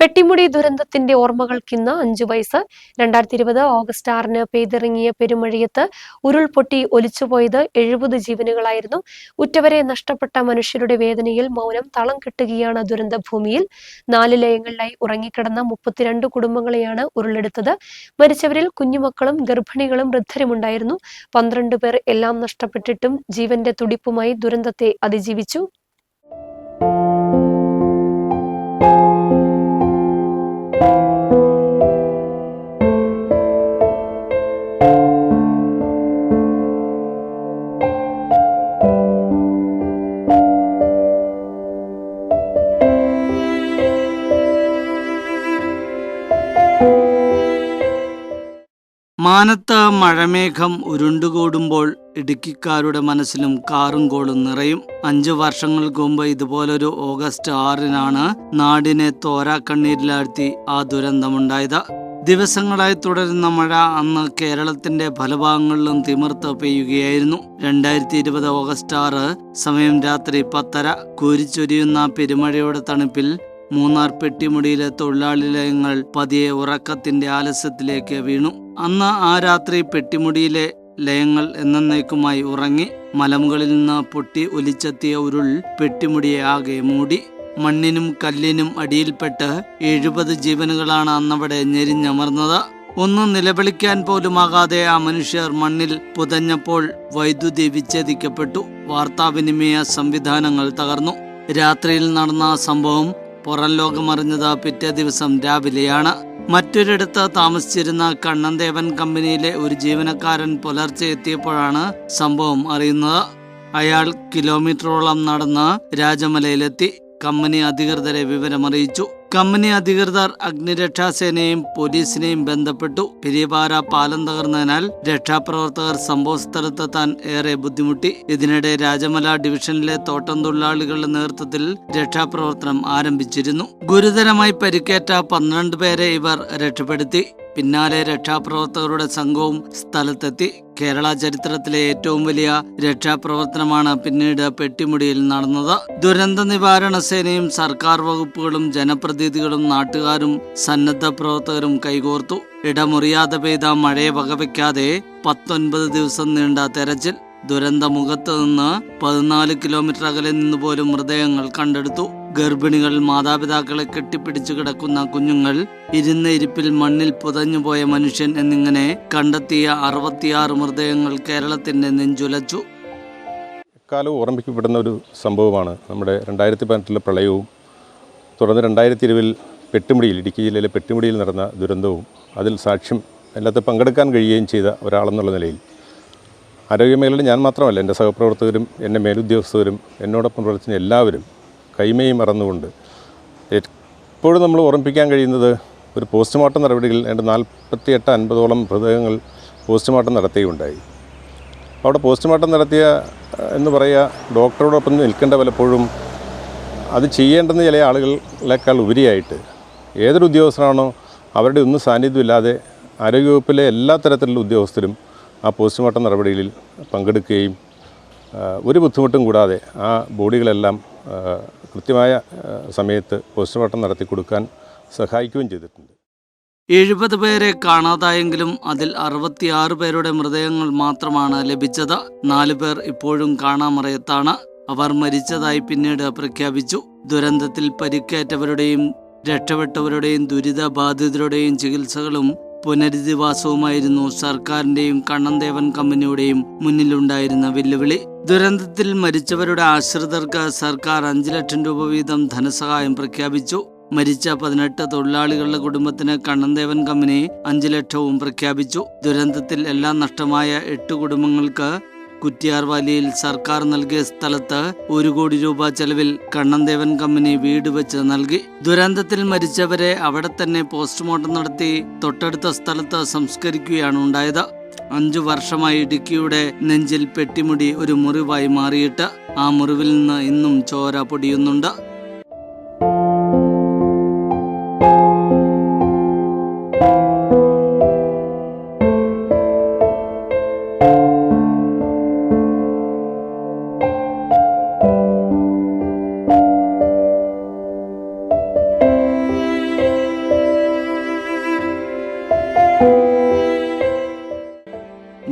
പെട്ടിമുടി ദുരന്തത്തിന്റെ ഓർമ്മകൾക്കിന്ന് അഞ്ചു വയസ്സ്. രണ്ടായിരത്തി ഇരുപത് ഓഗസ്റ്റ് ആറിന് പെയ്തിറങ്ങിയ പെരുമഴയത്ത് ഉരുൾപൊട്ടി ഒലിച്ചുപോയത് എഴുപത് ജീവനുകളായിരുന്നു. ഉറ്റവരെ നഷ്ടപ്പെട്ട മനുഷ്യരുടെ വേദനയിൽ മൗനം തളം കെട്ടുകയാണ് ദുരന്തഭൂമിയിൽ. നാല് ലയങ്ങളിലായി ഉറങ്ങിക്കിടന്ന മുപ്പത്തിരണ്ട് കുടുംബങ്ങളെയാണ് ഉരുളെടുത്തത്. മരിച്ചവരിൽ കുഞ്ഞുമക്കളും ഗർഭിണികളും വൃദ്ധരുമുണ്ടായിരുന്നു. പന്ത്രണ്ട് പേർ എല്ലാം നഷ്ടപ്പെട്ടിട്ടും ജീവന്റെ തുടിപ്പുമായി ദുരന്തത്തെ അതിജീവിച്ചു. മാനത്ത് മഴമേഘം ഉരുണ്ടുകൂടുമ്പോൾ ഇടുക്കിക്കാരുടെ മനസ്സിലും കാറും കോളും നിറയും. അഞ്ചു വർഷങ്ങൾക്ക് മുമ്പ് ഇതുപോലൊരു ഓഗസ്റ്റ് ആറിനാണ് നാടിനെ തോരാക്കണ്ണീരിലാഴ്ത്തി ആ ദുരന്തമുണ്ടായത്. ദിവസങ്ങളായി തുടരുന്ന മഴ അന്ന് കേരളത്തിന്റെ പല ഭാഗങ്ങളിലും തിമിർത്ത് പെയ്യുകയായിരുന്നു. രണ്ടായിരത്തി ഇരുപത് ഓഗസ്റ്റ് ആറ് സമയം രാത്രി പത്തര. കൂരിച്ചൊരിയുന്ന പെരുമഴയുടെ തണുപ്പിൽ മൂന്നാർ പെട്ടിമുടിയിലെ തൊഴിലാളി ലയങ്ങൾ പതിയെ ഉറക്കത്തിന്റെ ആലസ്യത്തിലേക്ക് വീണു. അന്ന് ആ രാത്രി പെട്ടിമുടിയിലെ ലയങ്ങൾ എന്നേക്കുമായി ഉറങ്ങി മലമുകളിൽ നിന്ന് പൊട്ടി ഒലിച്ചെത്തിയ ഉരുൾ പെട്ടിമുടിയെ ആകെ മൂടി. മണ്ണിനും കല്ലിനും അടിയിൽപ്പെട്ട് എഴുപത് ജീവനുകളാണ് അന്നവിടെ ഞെരിഞ്ഞമർന്നത്. ഒന്നും നിലവിളിക്കാൻ പോലുമാകാതെ ആ മനുഷ്യർ മണ്ണിൽ പുതഞ്ഞപ്പോൾ വൈദ്യുതി വിച്ഛേദിക്കപ്പെട്ടു. വാർത്താവിനിമയ സംവിധാനങ്ങൾ തകർന്നു. രാത്രിയിൽ നടന്ന സംഭവം പുറം ലോകമറിഞ്ഞത് പിറ്റേ ദിവസം രാവിലെയാണ് മറ്റൊരിടത്ത് താമസിച്ചിരുന്ന കണ്ണന്തേവൻ കമ്പനിയിലെ ഒരു ജീവനക്കാരൻ പുലർച്ചെ എത്തിയപ്പോഴാണ് സംഭവം അറിയുന്നത്. അയാൾ കിലോമീറ്ററോളം നടന്ന് രാജമലയിലെത്തി. കമ്പനി അധികൃതരെ വിവരമറിയിച്ചു. കമ്പനി അധികൃതർ അഗ്നിരക്ഷാസേനയും പോലീസിനെയും ബന്ധപ്പെട്ടു. പെരിയപാറ പാലം തകർന്നതിനാൽ രക്ഷാപ്രവർത്തകർ സംഭവസ്ഥലത്തെത്താൻ ഏറെ ബുദ്ധിമുട്ടി. ഇതിനിടെ രാജമല ഡിവിഷനിലെ തോട്ടം തൊഴിലാളികളുടെ നേതൃത്വത്തിൽ രക്ഷാപ്രവർത്തനം ആരംഭിച്ചിരുന്നു. ഗുരുതരമായി പരിക്കേറ്റ പന്ത്രണ്ട് പേരെ ഇവർ രക്ഷപ്പെടുത്തി. പിന്നാലെ രക്ഷാപ്രവർത്തകരുടെ സംഘവും സ്ഥലത്തെത്തി കേരള ചരിത്രത്തിലെ ഏറ്റവും വലിയ രക്ഷാപ്രവർത്തനമാണ് പിന്നീട് പെട്ടിമുടിയിൽ നടന്നത്. ദുരന്ത നിവാരണ സേനയും സർക്കാർ വകുപ്പുകളും ജനപ്രതിനിധികളും നാട്ടുകാരും സന്നദ്ധ പ്രവർത്തകരും കൈകോർത്തു. ഇടമുറിയാതെ പെയ്ത മഴയെ വകവയ്ക്കാതെ പത്തൊൻപത് ദിവസം നീണ്ട തെരച്ചിൽ ദുരന്തമുഖത്ത് നിന്ന് പതിനാല് കിലോമീറ്റർ അകലെ നിന്ന് പോലും മൃതദേഹങ്ങൾ കണ്ടെടുത്തു. ഗർഭിണികൾ മാതാപിതാക്കളെ കെട്ടിപ്പിടിച്ചു കിടക്കുന്ന കുഞ്ഞുങ്ങൾ ഇരുന്ന ഇരിപ്പിൽ മണ്ണിൽ പുതഞ്ഞുപോയ മനുഷ്യൻ എന്നിങ്ങനെ കണ്ടെത്തിയ അറുപത്തിയാറ് മൃതദേഹങ്ങൾ കേരളത്തിന്റെ നെഞ്ചുലച്ചു. എക്കാലവും ഓർമ്മിക്കപ്പെടുന്ന ഒരു സംഭവമാണ് നമ്മുടെ രണ്ടായിരത്തി പതിനെട്ടിലെ പ്രളയവും തുടർന്ന് രണ്ടായിരത്തി ഇരുപതിൽ പെട്ടിമുടിയിൽ ഇടുക്കി ജില്ലയിലെ പെട്ടിമുടിയിൽ നടന്ന ദുരന്തവും അതിൽ സാക്ഷ്യം എല്ലാത്ത പങ്കെടുക്കാൻ കഴിയുകയും ചെയ്ത ഒരാളെന്നുള്ള നിലയിൽ. ആരോഗ്യമേഖലയിൽ ഞാൻ മാത്രമല്ല എന്റെ സഹപ്രവർത്തകരും എന്റെ മേലുദ്യോഗസ്ഥരും എന്നോടൊപ്പം പ്രവർത്തിച്ച എല്ലാവരും കൈമയും മറന്നുകൊണ്ട്. എപ്പോഴും നമ്മൾ ഓർമ്മിപ്പിക്കാൻ കഴിയുന്നത് ഒരു പോസ്റ്റ്മോർട്ടം നടപടികൾ എന്റെ നാൽപ്പത്തിയെട്ട് അൻപതോളം മൃതദേഹങ്ങൾ പോസ്റ്റ്മോർട്ടം നടത്തുകയുണ്ടായി അവിടെ പോസ്റ്റ്മോർട്ടം നടത്തിയ എന്ന് പറയുക ഡോക്ടറോടൊപ്പം നിൽക്കേണ്ട പലപ്പോഴും അത് ചെയ്യേണ്ടെന്ന് ചില ആളുകളേക്കാൾ ഉപരിയായിട്ട് ഏതൊരു ഉദ്യോഗസ്ഥനാണോ അവരുടെ ഒന്നും സാന്നിധ്യമില്ലാതെ ആരോഗ്യവകുപ്പിലെ എല്ലാ തരത്തിലുള്ള ഉദ്യോഗസ്ഥരും ആ പോസ്റ്റ്മോർട്ടം നടപടികളിൽ പങ്കെടുക്കുകയും ഒരു ബുദ്ധിമുട്ടും കൂടാതെ ആ ബോഡികളെല്ലാം കൃത്യമായ സമയത്ത് പോസ്റ്റ്മോർട്ടം നടത്തി കൊടുക്കാൻ സഹായിക്കുകയും ചെയ്തിട്ടുണ്ട്. എഴുപത് പേരെ കാണാതായെങ്കിലും അതിൽ അറുപത്തിയാറ് പേരുടെ മൃതദേഹങ്ങൾ മാത്രമാണ് ലഭിച്ചത്. നാലു പേർ ഇപ്പോഴും കാണാമറയത്താണ്. അവർ മരിച്ചതായി പിന്നീട് പ്രഖ്യാപിച്ചു. ദുരന്തത്തിൽ പരിക്കേറ്റവരുടെയും രക്ഷപ്പെട്ടവരുടെയും ദുരിതബാധിതരുടെയും ചികിത്സകളും പുനരധിവാസവുമായിരുന്നു സർക്കാരിന്റെയും കണ്ണന്തേവൻ കമ്പനിയുടെയും മുന്നിലുണ്ടായിരുന്ന വെല്ലുവിളി. ദുരന്തത്തിൽ മരിച്ചവരുടെ ആശ്രിതർക്ക് സർക്കാർ അഞ്ചു ലക്ഷം രൂപ വീതം ധനസഹായം പ്രഖ്യാപിച്ചു. മരിച്ച പതിനെട്ട് തൊഴിലാളികളുടെ കുടുംബത്തിന് കണ്ണന്തേവൻ കമ്പനി അഞ്ചു ലക്ഷവും പ്രഖ്യാപിച്ചു. ദുരന്തത്തിൽ എല്ലാം നഷ്ടമായ എട്ട് കുടുംബങ്ങൾക്ക് കുറ്റിയാർ വാലിയിൽ സർക്കാർ നൽകിയ സ്ഥലത്ത് ഒരു കോടി രൂപ ചെലവിൽ കണ്ണന്തേവൻ കമ്പനി വീട് വെച്ച് നൽകി. ദുരന്തത്തിൽ മരിച്ചവരെ അവിടെ തന്നെ പോസ്റ്റ്മോർട്ടം നടത്തി തൊട്ടടുത്ത സ്ഥലത്ത് സംസ്കരിക്കുകയാണ് ഉണ്ടായത്. അഞ്ചു വർഷമായി ഇടുക്കിയുടെ നെഞ്ചിൽ പെട്ടിമുടി ഒരു മുറിവായി മാറിയിട്ട് ആ മുറിവിൽ നിന്ന് ഇന്നും ചോര പൊടിയുന്നുണ്ട്.